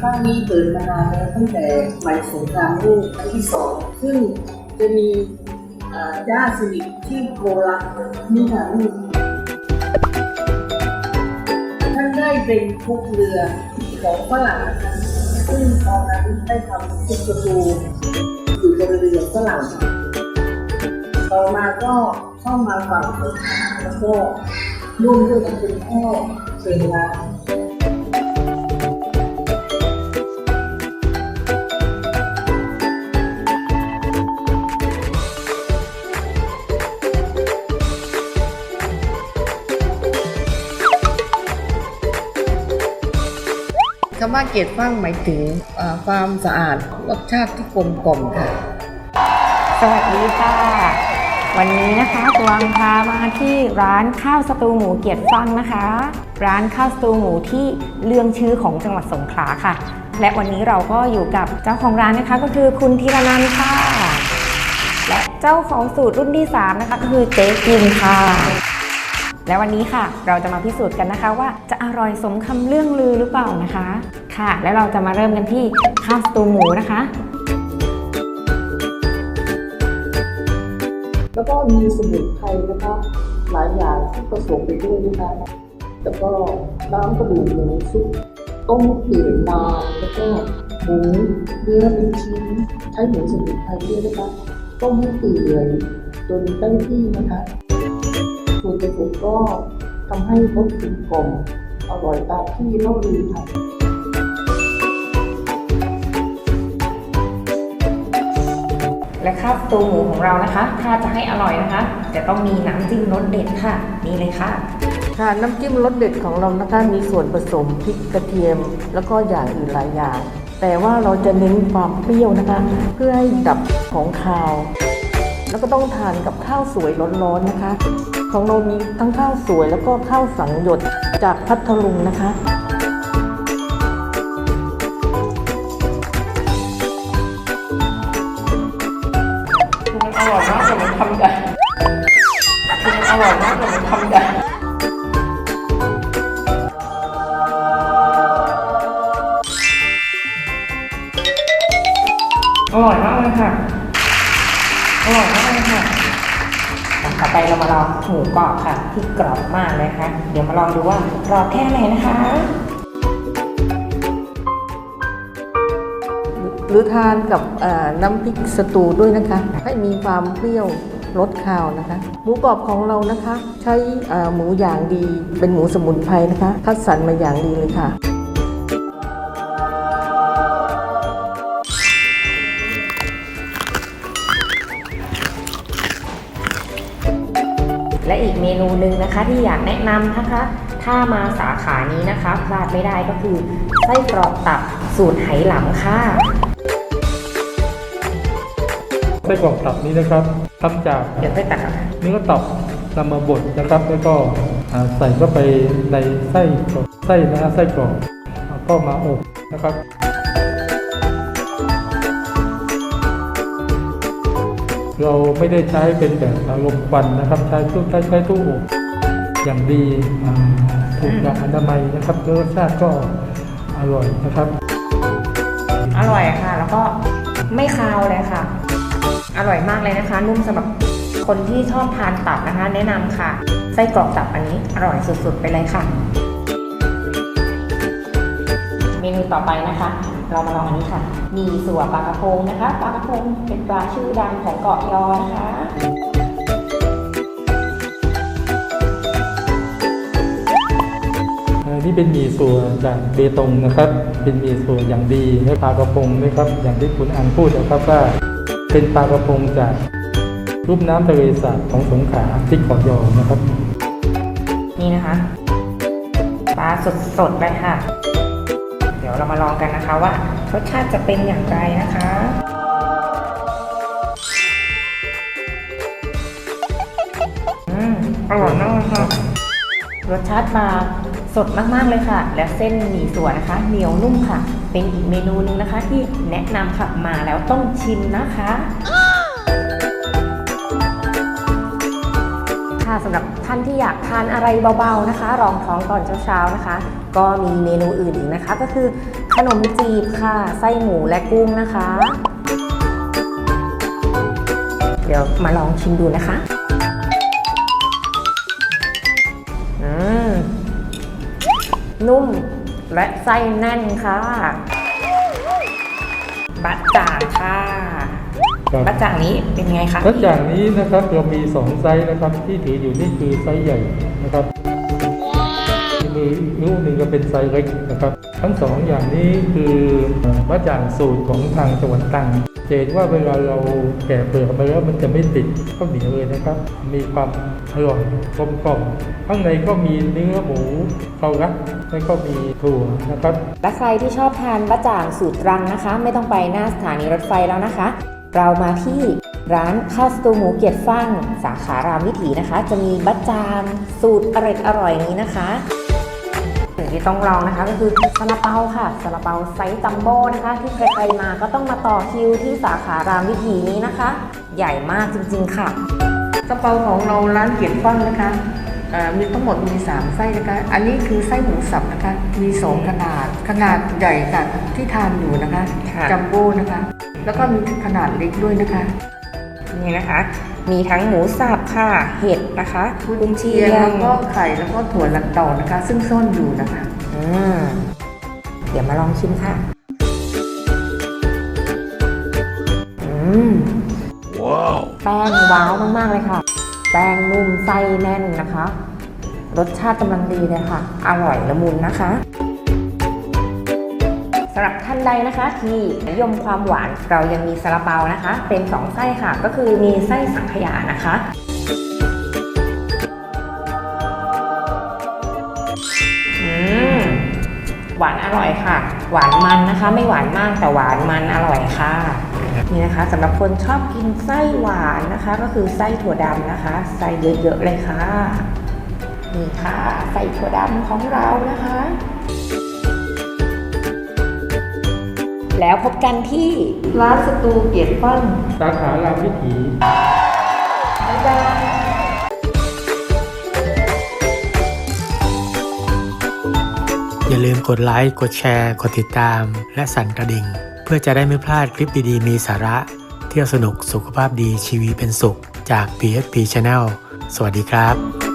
ข้างนี้เปิดมานานแล้วตั้งแต่สมัยสงครามโลกครั้งที่สองซึ่งจะมีอ่าสนิทที่โกลักนี่ค่ะลูกท่านได้เป็นคุกเรือของฝรั่งซึ่งตอนนั้นได้ทำคุกประตูอยู่บนเรือฝรั่งต่อมาก็เข้ามาฝั่งสงครามแล้วก็ร่วมด้วยกับคุณพ่อเป็นราน ว่าเกรดฟังหมายถึงความสะอาดรสชาติที่กลมกล่อมค่ะ สวัสดีค่ะ วันนี้นะคะกวงพามาที่ร้านข้าวสตูหมูเกียรติฟังนะคะ ร้านข้าวสตูหมูที่เรื่องชื่อของจังหวัดสงขลาค่ะ และวันนี้เราก็อยู่กับเจ้าของร้านนะคะก็คือคุณธีรนันท์ค่ะ และเจ้าของสูตรรุ่นที่ 3 นะคะก็คือเจ๊กิมค่ะ และวันนี้ค่ะ เราจะมาพิสูจน์กันนะคะว่าจะอร่อยสมคำเรื่องลือหรือเปล่านะคะ ค่ะ แล้วเราจะมาเริ่มกันที่ข้าวสตูหมูนะคะ แล้วก็มีสมุนไพรนะคะหลายอย่างที่ผสมไปด้วยนะคะแล้วก็น้ำกระดูกหมูซุปต้มเปื่อยนานแล้วก็หมูเนื้อเป็นชิ้นใช้หมูสมุนไพรด้วยนะคะต้มให้เปื่อยจนได้ที่นะคะ ส่วนผสมก็ทำให้รสกลมกล่อมอร่อยตามที่เล่าลือค่ะและข้าวสตูหมูของเรานะคะ ถ้าจะให้อร่อยนะคะ จะต้องมีน้ำจิ้มรสเด็ดค่ะ นี่เลยค่ะ ค่ะน้ำจิ้มรสเด็ดของเรานะคะ มีส่วนผสมพริกกระเทียม แล้วก็อย่างอื่นหลายอย่าง แต่ว่าเราจะเน้นความเปรี้ยวนะคะ เพื่อให้ดับของคาว แล้วก็ต้องทานกับข้าวสวยร้อนๆนะคะ ของเรามีทั้งข้าวสวยแล้วก็ข้าวสังหยดจากพัทลุงนะคะมันอร่อยมากแต่มันทำใหญ่มันอร่อยมากแต่มันทำใหญ่อร่อยมากเลยค่ะ ค่ะต่อไปเรามาลองหมูกรอบค่ะ ที่กรอบมากเลยค่ะ เดี๋ยวมาลองดูว่ากรอบแค่ไหนนะคะหรือทานกับน้ำพริกสตูด้วยนะคะ ให้มีความเปรี้ยวรสคาวนะคะ หมูกรอบของเรานะคะ ใช้หมูอย่างดีเป็นหมูสมุนไพรนะคะ คัดสรรมาอย่างดีเลยค่ะ และอีกเมนูหนึ่งนะคะที่อยากแนะนำนะคะ ถ้ามาสาขานี้นะคะพลาดไม่ได้ก็คือไส้กรอกตับสูตรไหหลำค่ะไส้กรอกตับนี้นะครับทำจากเดี๋ยวไปตักเอาค่ะเนื้อตับนำมาบดนะครับ แล้วก็อ่าใส่เข้าไปในไส้กรอกไส้นะฮะไส้กรอกแล้วก็มาอบนะครับ เราไม่ได้ใช้เป็นแบบลมควันนะครับ ใช้ตู้ใช้ใช้ตู้อบอย่างดีอ่าถูกหลักอนามัยนะครับแล้วรสชาติก็อร่อยนะครับ อร่อยค่ะ แล้วก็ไม่คาวเลยค่ะ อร่อยมากเลยนะคะ นุ่มสำหรับคนที่ชอบทานตับนะคะ แนะนำค่ะไส้กรอกตับอันนี้อร่อยสุดๆ ไปเลยค่ะ เมนูต่อไปนะคะ เรามาลองอันนี้ค่ะ มีสัวปลากระพงนะคะ ปลากระพงเป็นปลาชื่อดังของเกาะยอนะคะเอ่อนี่เป็นหมี่สัวจากเบตงนะครับ เป็นหมี่สัวอย่างดีและปลากระพงนะครับ อย่างที่คุณอันพูดนะครับว่า เป็นปลากระพงจากรูปน้ำทะเลสาบของสงขลาที่เกาะยอนะครับ นี่นะคะ ปลาสดๆเลยค่ะ เดี๋ยวเรามาลองกันนะคะว่ารสชาติจะเป็นอย่างไรนะคะอืมอร่อยมากเลยค่ะรสชาติปลาสดมากๆเลยค่ะ และเส้นหมี่สัวนะคะ เหนียวนุ่มค่ะ เป็นอีกเมนูหนึงนะคะ ที่แนะนำค่ะมาแล้วต้องชิมนะคะค่ะสำหรับท่านที่อยากทานอะไรเบาๆนะคะ รองท้องตอนเช้าๆนะคะ ก็มีเมนูอื่นอีกนะคะ ก็คือขขนมจีบค่ะ ไส้หมูและกุ้งนะคะ เดี๋ยวมาลองชิมดูนะคะอืมนุ่มและไส้แน่นค่ะ บัตจ่างค่ะครับบัตจ่างนี้เป็นไงคะแล้วอย่างนี้นะครับเรามีสองไซส์นะครับที่ถืออยู่นี่คือไซส์ใหญ่นะครับมื ออีกลูกหนึ่งก็เป็นไซส์เล็กนะครับ ทั้งสองอย่างนี้คือมะจ่างสูตรของทางจังหวัดตรังเห็นว่าเวลาเราแกะเปลือกไปแล้วมันจะไม่ติดข้าวเหนียวเลยนะครับ มีความอร่อยกลมกล่อมข้างในก็มีเนื้อหมูเกาลัดแล้วก็มีถั่วนะครับและใครที่ชอบทานบะจ่างสูตรตรังนะคะ ไม่ต้องไปหน้าสถานีรถไฟแล้วนะคะ เรามาที่ร้านข้าวสตูหมูเกียรติฟั่งสาขารามวิถีนะคะ จะมีบะจ่างสูตรอร่อยอร่อยนี้นะคะ สิ่งที่ต้องลองนะคะก็คือซาลาเปาค่ะซาลาเปาไซส์จัมโบ้นะคะ ที่ใครๆมาก็ต้องมาต่อคิวที่สาขารามวิถีนี้นะคะ ใหญ่มากจริงๆค่ะกระเป๋าของเราร้านเกียรติฟั่งนะคะเอ่อมีทั้งหมดมี 3 ไส้นะคะ อันนี้คือไส้หมูสับนะคะ มี 2 ขนาด ขนาดใหญ่ค่ะที่ทานอยู่นะคะค่ะจัมโบ้นะคะ แล้วก็มีขนาดเล็กด้วยนะคะ นี่นะคะ มีทั้งหมูสับค่ะ เห็ดนะคะกุนเชียแล้งวก็ไข่แล้วก็ถั่วลันเตานะคะ ซึ่งซ่อนอยู่นะคะอืมเดี๋ยวมาลองชิมค่ะ อืม ว้าว แป้งว้าวมาก ๆ เลยค่ะ แป้งนุ่มไส้แน่นนะคะ รสชาติกำลังดีเลยค่ะ อร่อยละมุนนะคะ สำหรับท่านใดนะคะที่นิยมความหวานเรายังมีซาลาเปานะคะ เป็นสองไส้ค่ะ ก็คือมีไส้สังขยานะคะอืมหวานอร่อยค่ะ หวานมันนะคะ ไม่หวานมากแต่หวานมันอร่อยค่ะนี่นะคะสำหรับคนชอบกินไส้หวานนะคะ ก็คือไส้ถั่วดำนะคะใส่เยอะๆเลยค่ะนี่ค่ะใส่ถั่วดำของเรานะคะ แล้วพบกันที่ร้านสตูเกียรติฟั่งสาขารามวิถีบ๊ายบายอย่าลืมกดไลค์ กดแชร์ กดติดตาม และสั่นกระดิ่ง เพื่อจะได้ไม่พลาดคลิปดีๆ มีสาระ เที่ยวสนุกสุขภาพดีชีวิตเป็นสุข จาก PSP Channel สวัสดีครับ